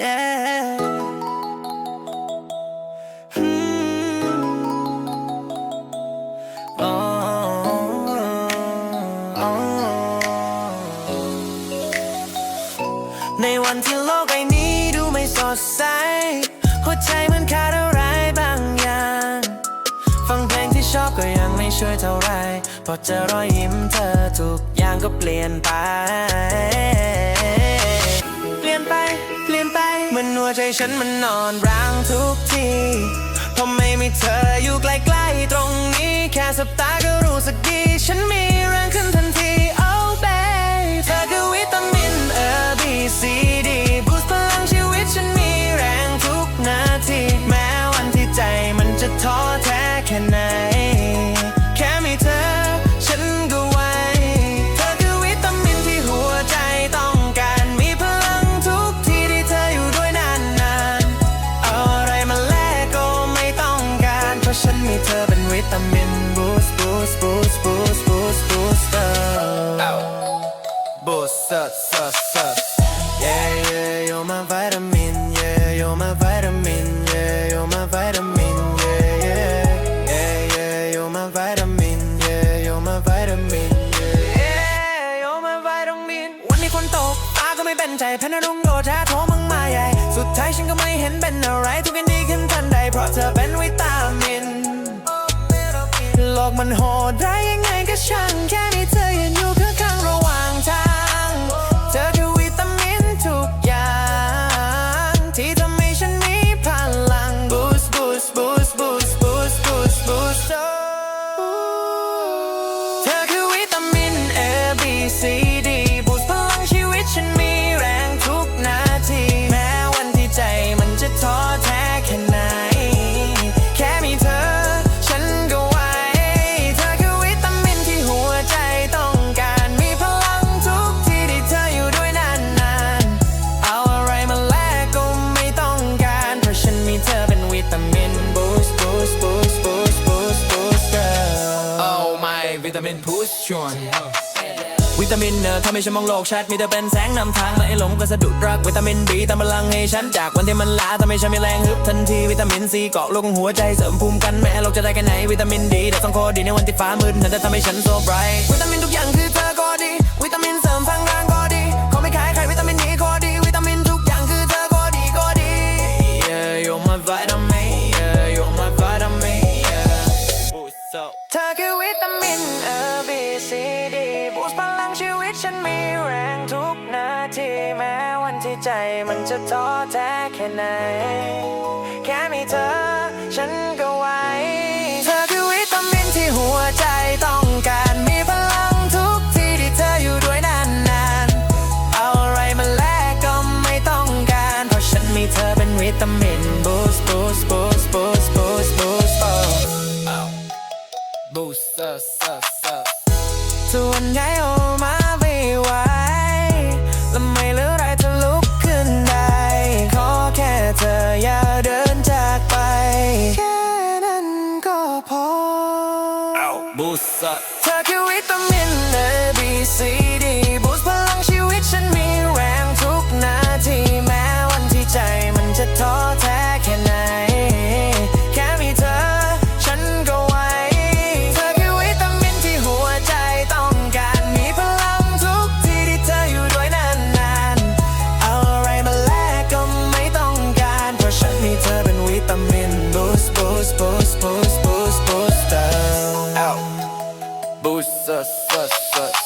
yeah อืมอ๋ออ๋อในวันที่โลกใบนี้ดูไม่สดใส หัวใจมันขาดอะไรบางอย่าง ฟังเพลงที่ชอบก็ยังไม่ช่วยเท่าไร พอเจอรอยยิ้มเธอทุกอย่างก็เปลี่ยนไป มันหัวใจฉันมันนอนร้างทุกทีเพราะไม่มีเธออยู่ใกล้ๆตรงนี้ แค่สบตาก็รู้สึกดีฉันมี ใจแพนรุ่งโดดแท้โทรมึงมาใหญ่ สุดท้ายฉันก็ไม่เห็นเป็นอะไรทุกอย่างดีขึ้นทัน it's joy วิตามินเนอร์ทำให้ฉันมองโลกชัด มีเธอเป็นแสงนำทางและไอ้หลงก็สะดุดรัก วิตามินบีตามพลังให้ฉัน จากวันที่มันล้าทำให้ฉันมีแรงฮึบทันที วิตามินซีเกาะโลกของหัวใจ เสริมภูมิกันแม้โลกจะได้แค่ไหน วิตามินดีแต่ต้องโคดีในวันที่ฟ้ามืดเธอจะทำให้ฉันโซไบรท์วิตามินทุกอย่างคือเธอ เธอคือวิตามิน A B C D บูสต์พลังชีวิตฉันมีแรงทุกนาทีแม้วันที่ใจมันจะท้อแท้แค่ไหน แค่มีเธอ ฉันก็ไหวเธอคือวิตามินที่หัวใจต้องการมีพลังทุกที่ที่เธออยู่ด้วยนานๆ เอาอะไรมาแลกก็ไม่ต้องการ เพราะฉันมีเธอเป็นวิตามิน boost boost boost up, up. So ngayon boost, boost, down. Out. Boost, sus, sus, sus.